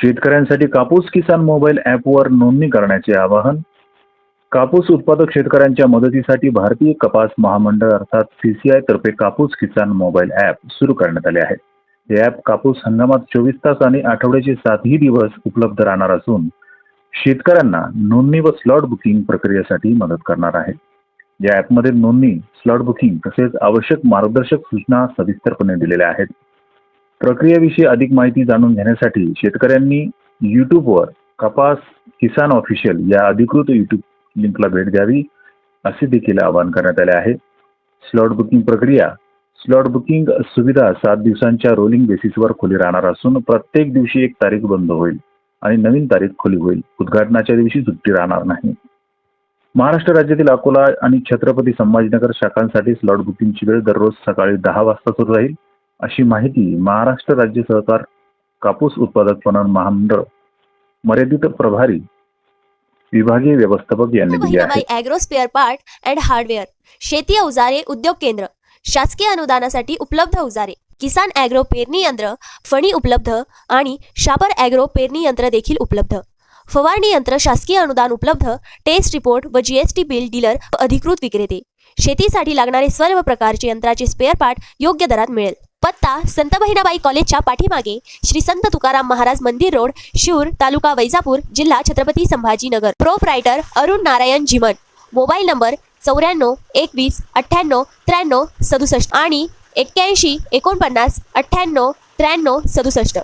शेतकऱ्यांसाठी कापूस किसान मोबाईल ॲपवर नोंदणी करण्याचे आवाहन. कापूस उत्पादक शेतकऱ्यांच्या मदतीसाठी भारतीय कपास महामंडळ अर्थात सीसीआय तर्फे कापूस किसान मोबाईल ॲप सुरू करण्यात आले आहे. हे ॲप कापूस हंगामात चोवीस तास आणि आठवड्याचे सातही दिवस उपलब्ध राहणार असून शेतकऱ्यांना नोंदणी व स्लॉट बुकिंग प्रक्रियेसाठी मदत करणार आहे. या ॲपमध्ये नोंदणी स्लॉट बुकिंग तसेच आवश्यक मार्गदर्शक सूचना सविस्तरपणे दिलेल्या आहेत. प्रक्रियेविषयी अधिक माहिती जाणून घेण्यासाठी शेतकऱ्यांनी युट्यूबवर कपास किसान ऑफिशियल या अधिकृत युट्यूब लिंकला भेट द्यावी असे देखील आवाहन करण्यात आले आहे. स्लॉट बुकिंग प्रक्रिया स्लॉट बुकिंग सुविधा सात दिवसांच्या रोलिंग बेसिसवर खुली राहणार असून प्रत्येक दिवशी एक तारीख बंद होईल आणि नवीन तारीख खुली होईल. उद्घाटनाच्या दिवशी सुट्टी राहणार नाही. महाराष्ट्र राज्यातील अकोला आणि छत्रपती संभाजीनगर शाखांसाठी स्लॉट बुकिंगची वेळ दररोज सकाळी दहा वाजता सुरू राहील. अशी माहिती महाराष्ट्र राज्य सहकार कापूस उत्पादक पणन महामंडळ मर्यादित प्रभारी विभागीय व्यवस्थापक यांनी दिली आहे. Agro spare part and hardware शेती अवजारे उद्योग केंद्र शासकीय अनुदानासाठी उपलब्ध अवजारे किसान अॅग्रो पेरणी यंत्र फणी उपलब्ध आणि शापर अॅग्रो पेरणी यंत्र देखील उपलब्ध. फवारणी यंत्र शासकीय अनुदान उपलब्ध टेस्ट रिपोर्ट व जीएसटी बिल डीलर व अधिकृत विक्रेते. शेतीसाठी लागणारे सर्व प्रकारचे यंत्राचे स्पेअर पार्ट योग्य दरात मिळेल. पत्ता संत बहिणाबाई कॉलेजच्या पाठीमागे श्री संत तुकाराम महाराज मंदिर रोड शिरूर तालुका वैजापूर जिल्हा Chhatrapati Sambhajinagar. Proprietor Arun Narayan Zhiman. Mobile number चौऱ्याण्णव एकवीस अठ्ठ्याण्णव त्र्याण्णव सदुसष्ट आणि एक्क्याऐंशी एकोणपन्नास अठ्ठ्याण्णव त्र्याण्णव सदुसष्ट.